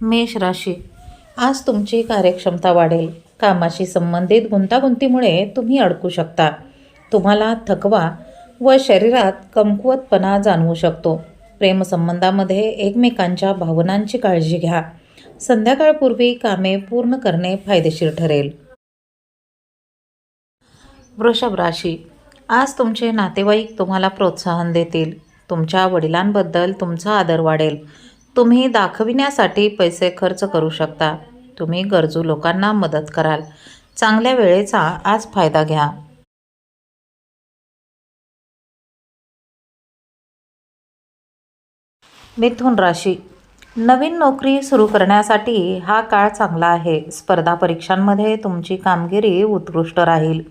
मेष राशी. आज तुमची कार्यक्षमता वाढेल. कामाशी संबंधित गुंतागुंतीमुळे तुम्ही अडकू शकता. तुम्हाला थकवा व शरीरात कमकुवतपणा जाणवू शकतो. प्रेमसंबंधामध्ये एकमेकांच्या भावनांची काळजी घ्या. संध्याकाळपूर्वी कामे पूर्ण करणे फायदेशीर ठरेल. वृषभ राशी. आज तुमचे नातेवाईक तुम्हाला प्रोत्साहन देतील. तुमच्या वडिलांबद्दल तुमचा आदर वाढेल. तुम्ही दाखविण्यासाठी पैसे खर्च करू शकता. तुम्ही गरजू लोकांना मदत कराल. चांगल्या वेळेचा आज फायदा घ्या. मिथुन राशी. नवीन नोकरी सुरू करण्यासाठी हा काळ चांगला आहे. स्पर्धा परीक्षांमध्ये तुमची कामगिरी उत्कृष्ट राहील.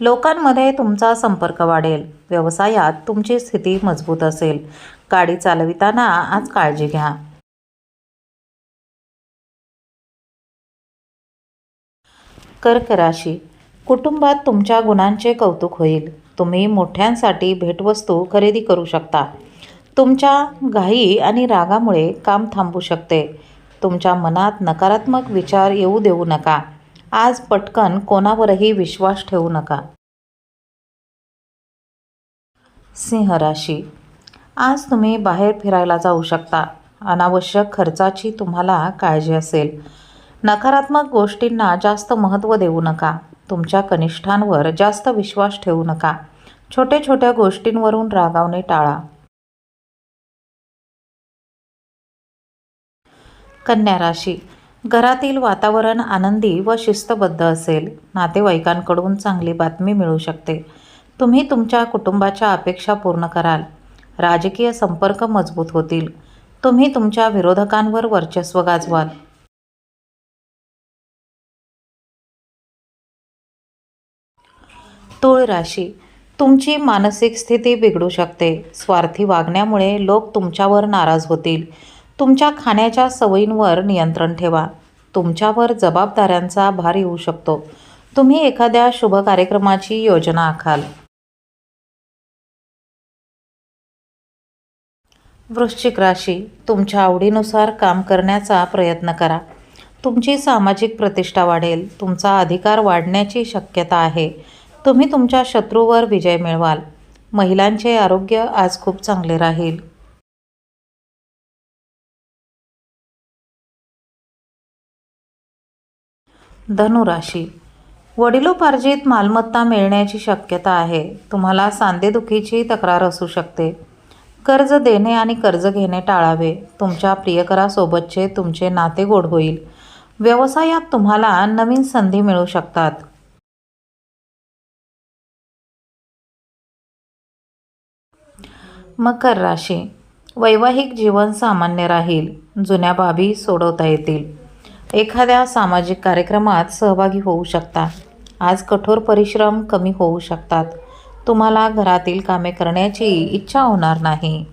लोकांमध्ये तुमचा संपर्क वाढेल. व्यवसायात तुमची स्थिती मजबूत असेल. गाडी चालविताना आज काळजी घ्या. कर्क राशी कुटुंबात तुमच्या गुणांचे कौतुक होईल. तुम्ही मोठ्यांसाठी भेटवस्तू खरेदी करू शकता. तुमच्या घाई आणि रागामुळे काम थांबू शकते. तुमच्या मनात नकारात्मक विचार येऊ देऊ नका. आज पटकन कोणावरही विश्वास ठेवू नका. सिंह राशी आज तुम्ही बाहेर फिरायला जाऊ शकता. अनावश्यक खर्चाची तुम्हाला काळजी असेल. नकारात्मक गोष्टींना जास्त महत्त्व देऊ नका. तुमच्या कनिष्ठांवर जास्त विश्वास ठेवू नका. छोट्या छोट्या गोष्टींवरून रागावणे टाळा. कन्या राशी. घरातील वातावरण आनंदी व शिस्तबद्ध असेल. नातेवाईकांकडून चांगली बातमी मिळू शकते. तुम्ही तुमच्या कुटुंबाच्या अपेक्षा पूर्ण कराल. राजकीय संपर्क मजबूत होतील. तुम्ही तुमच्या विरोधकांवर वर्चस्व गाजवाल. तुळ राशी. तुमची मानसिक स्थिती बिघडू शकते. स्वार्थी वागण्यामुळे लोक तुमच्यावर नाराज होतील. तुमच्या खाण्याच्या सवयींवर नियंत्रण ठेवा. तुमच्यावर जबाबदाऱ्यांचा भार येऊ शकतो. तुम्ही एखाद्या शुभ कार्यक्रमाची योजना आखाल. वृश्चिक राशी. तुमच्या आवडीनुसार काम करण्याचा प्रयत्न करा. तुमची सामाजिक प्रतिष्ठा वाढेल. तुमचा अधिकार वाढण्याची शक्यता आहे. तुम्ही तुमच्या शत्रूवर विजय मिळवाल. महिलांचे आरोग्य आज खूप चांगले राहील. धनुराशी. वडिलोपार्जित मालमत्ता मिळण्याची शक्यता आहे. तुम्हाला सांधेदुखीची तक्रार असू शकते. कर्ज देणे आणि कर्ज घेणे टाळावे. तुमच्या प्रियकरासोबतचे तुमचे नाते गोड होईल. व्यवसायात तुम्हाला नवीन संधी मिळू शकतात. मकर राशी. वैवाहिक जीवन सामान्य राहील. जुन्या बाबी सोडवता येतील. एखाद्या सामाजिक कार्यक्रमात सहभागी होऊ शकता आज कठोर परिश्रम कमी होऊ शकतात. तुम्हाला घरातील कामे करण्याची इच्छा होणार नाही.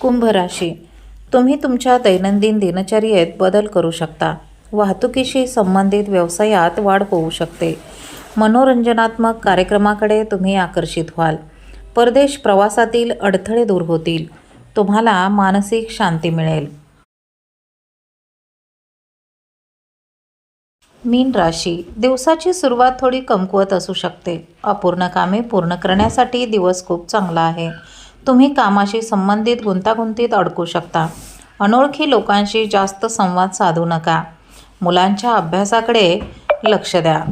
कुंभ राशी. तुम्ही तुमच्या दैनंदिन दिनचर्येत बदल करू शकता. वाहतुकीशी संबंधित व्यवसायात वाढ होऊ शकते. मनोरंजनात्मक कार्यक्रमाकडे तुम्ही आकर्षित व्हाल. परदेश प्रवासातील अडथळे दूर होतील. तुम्हाला मानसिक शांती मिळेल. मीन राशी. दिवसाची सुरुवात थोडी कमकुवत असू शकते. अपूर्ण कामे पूर्ण करण्यासाठी दिवस खूप चांगला आहे. तुम्ही कामाशी संबंधित गुंतागुंतीत अडकू शकता. अनोळखी लोकांशी जास्त संवाद साधू नका. मुलांच्या अभ्यासाकडे लक्ष द्या.